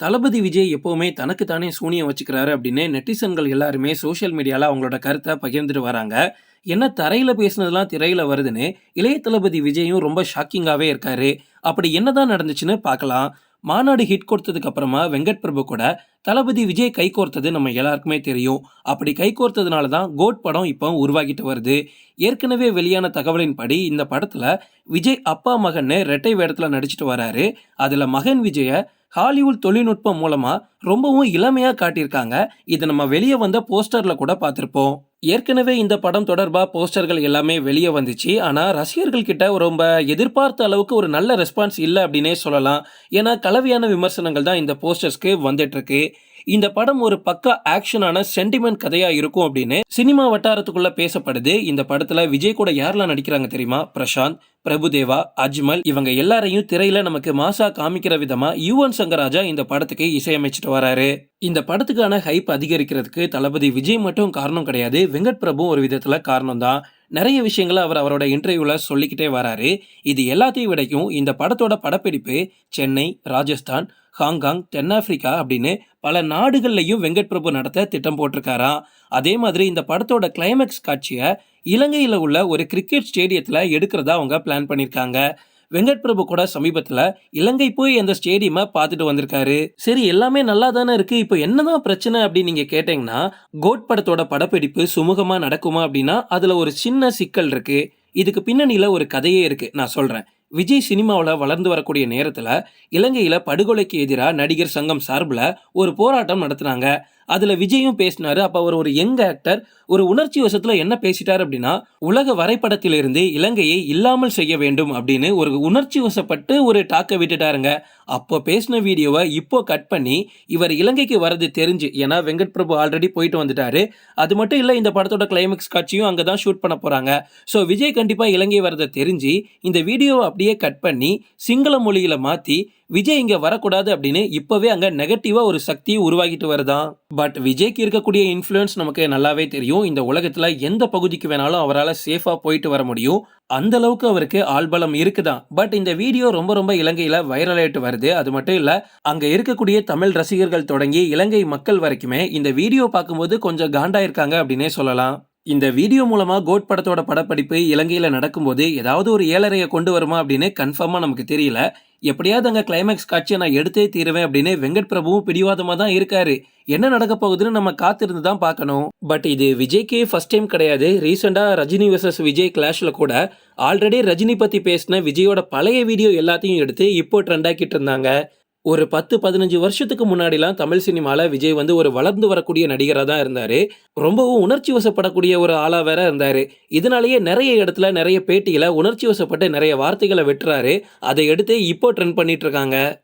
தளபதி விஜய் எப்போவுமே தனக்கு தானே சூனியம் வச்சுக்கிறாரு அப்படின்னு நெட்டிசன்கள் எல்லாருமே சோஷியல் மீடியாவில் அவங்களோட கருத்தை பகிர்ந்துட்டு வராங்க. என்ன தரையில் பேசுனதெல்லாம் திரையில் வருதுன்னு இளைய தளபதி விஜயும் ரொம்ப ஷாக்கிங்காகவே இருக்காரு. அப்படி என்னதான் நடந்துச்சுன்னு பார்க்கலாம். மாநாடு ஹிட் கொடுத்ததுக்கு அப்புறமா வெங்கட் பிரபு கூட தளபதி விஜய் கை கோர்த்தது நம்ம எல்லாருக்குமே தெரியும். அப்படி கை கோர்த்ததுனால தான் கோட் படம் இப்போ உருவாகிட்டு வருது. ஏற்கனவே வெளியான தகவலின்படி இந்த படத்தில் விஜய் அப்பா மகன்னு ரெட்டை வேடத்தில் நடிச்சிட்டு வராரு. அதில் மகன் விஜயை ஹாலிவுட் தொழில்நுட்பம் மூலமா ரொம்பவும் இளமையா காட்டியிருக்காங்க. இது நம்ம வெளியே வந்த போஸ்டர்ல கூட பார்த்துருப்போம். ஏற்கனவே இந்த படம் தொடர்பா போஸ்டர்கள் எல்லாமே வெளியே வந்துச்சு. ஆனா ரசிகர்கள் கிட்ட ரொம்ப எதிர்பார்த்த அளவுக்கு ஒரு நல்ல ரெஸ்பான்ஸ் இல்லை அப்படின்னே சொல்லலாம். ஏன்னா கலவையான விமர்சனங்கள் தான் இந்த போஸ்டர்ஸ்க்கு வந்துட்டு இருக்கு இந்த படம் ஒரு பக்கா ஆக்ஷனான சென்டிமெண்ட் கதையா இருக்கும் அப்படின்னு சினிமா வட்டாரத்துக்குள்ள பேசப்படுது. இந்த படத்துல விஜய் கூட யாரெல்லாம் நடிக்கிறாங்க தெரியுமா? பிரசாந்த் பிரபுதேவா அஜ்மல் இவங்க எல்லாரையும் திரையில நமக்கு மாசா காமிக்கிற விதமா யுவன் சங்கராஜா இந்த படத்துக்கு இசையமைச்சிட்டு வராரு. இந்த படத்துக்கான ஹைப் அதிகரிக்கிறதுக்கு தளபதி விஜய் மட்டும் காரணம் கிடையாது. வெங்கட் பிரபு ஒரு விதத்துல காரணம் தான். நிறைய விஷயங்களை அவர் அவரோட இன்டர்வியூல சொல்லிக்கிட்டே வராரு. இது எல்லாத்தையும் விடைக்கும் இந்த படத்தோட படப்பிடிப்பு சென்னை ராஜஸ்தான் ஹாங்காங் தென்னாப்பிரிக்கா அப்படின்னு பல நாடுகள்லையும் வெங்கட் பிரபு நடத்த திட்டம் போட்டிருக்காராம். அதே மாதிரி இந்த படத்தோட கிளைமேக்ஸ் காட்சியை இலங்கையில் உள்ள ஒரு கிரிக்கெட் ஸ்டேடியத்தில் எடுக்கிறதா அவங்க பிளான் பண்ணியிருக்காங்க வெங்கட் பிரபு கூட சமீபத்தில் இலங்கை போய் அந்த ஸ்டேடியமை பார்த்துட்டு வந்திருக்காரு. சரி எல்லாமே நல்லா தானே இருக்குது இப்போ என்னதான் பிரச்சனை அப்படின்னு நீங்கள் கேட்டிங்கன்னா கோட் படத்தோட படப்பிடிப்பு சுமூகமாக நடக்குமா அப்படின்னா அதில் ஒரு சின்ன சிக்கல் இருக்குது இதுக்கு பின்னணியில் ஒரு கதையே இருக்குது நான் சொல்கிறேன் விஜய் சினிமாவில் வளர்ந்து வரக்கூடிய நேரத்தில் இலங்கையில் படுகொலைக்கு எதிராக நடிகர் சங்கம் சார்பில் ஒரு போராட்டம் நடத்துனாங்க. அதில் விஜயும் பேசினாரு. அப்போ அவர் ஒரு யங் ஆக்டர் ஒரு உணர்ச்சி வசத்தில் என்ன பேசிட்டார் அப்படின்னா உலக வரைபடத்திலிருந்து இலங்கையை இல்லாமல் செய்ய வேண்டும் அப்படின்னு ஒரு உணர்ச்சி வசப்பட்டு ஒரு டாக்கை விட்டுட்டாருங்க. அப்போ பேசின வீடியோவை இப்போ கட் பண்ணி இவர் இலங்கைக்கு வரது தெரிஞ்சு ஏன்னா வெங்கட் பிரபு ஆல்ரெடி போயிட்டு வந்துட்டாரு. அது மட்டும் இல்லை இந்த படத்தோட கிளைமேக்ஸ் காட்சியும் அங்கே தான் ஷூட் பண்ண போகிறாங்க ஸோ விஜய் கண்டிப்பாக இலங்கை வரதை தெரிஞ்சு இந்த வீடியோவை அப்படியே கட் பண்ணி சிங்கள மொழியில் மாற்றி விஜய் இங்கே வரக்கூடாது அப்படின்னு இப்போவே அங்கே நெகட்டிவாக ஒரு சக்தியை உருவாகிட்டு வருதான் பட் விஜய்க்கு இருக்கக்கூடிய இன்ஃப்ளூயன்ஸ் நமக்கு நல்லாவே தெரியும். இந்த உலகத்தில் எந்த பகுதிக்கு வேணாலும் அவரால் சேஃபாக போயிட்டு வர முடியும். அந்த அளவுக்கு அவருக்கு ஆள்பலம் இருக்குதான் பட் இந்த வீடியோ ரொம்ப ரொம்ப இலங்கையில் வைரல் ஆயிட்டு வருது. அது மட்டும் இல்லை அங்கே இருக்கக்கூடிய தமிழ் ரசிகர்கள் தொடங்கி இலங்கை மக்கள் வரைக்குமே இந்த வீடியோ பார்க்கும்போது கொஞ்சம் காண்டா இருக்காங்க அப்படின்னே சொல்லலாம். இந்த வீடியோ மூலமாக கோட் படத்தோட படப்பிடிப்பு இலங்கையில் நடக்கும்போது ஏதாவது ஒரு ஏழரையை கொண்டு வருமா அப்படின்னு கன்ஃபார்மாக நமக்கு தெரியல. எப்படியாவது அங்கே கிளைமேக்ஸ் காட்சியை நான் எடுத்தே தீருவேன் அப்படின்னு வெங்கட் பிரபுவும் பிடிவாதமாக தான் இருக்காரு. என்ன நடக்க போகுதுன்னு நம்ம காத்திருந்து தான் பார்க்கணும். பட் இது விஜய்க்கே ஃபர்ஸ்ட் டைம் கிடையாது. ரீசெண்டாக ரஜினி வர்சஸ் விஜய் கிளாஷில் கூட ஆல்ரெடி ரஜினி பற்றி பேசின விஜயோட பழைய வீடியோ எல்லாத்தையும் எடுத்து இப்போ ட்ரெண்ட் ஆக்கிட்டு இருந்தாங்க. ஒரு பத்து பதினஞ்சு வருஷத்துக்கு முன்னாடிலாம் தமிழ் சினிமாவில் விஜய் வந்து ஒரு வளர்ந்து வரக்கூடிய நடிகராக தான் இருந்தார். ரொம்பவும் உணர்ச்சி வசப்படக்கூடிய ஒரு ஆளாக வேற இருந்தார். இதனாலேயே நிறைய இடத்துல நிறைய பேட்டியில் உணர்ச்சி வசப்பட்டு நிறைய வார்த்தைகளை வெட்டுறாரு. அதை எடுத்து இப்போ ட்ரெண்ட் பண்ணிட்டு இருக்காங்க.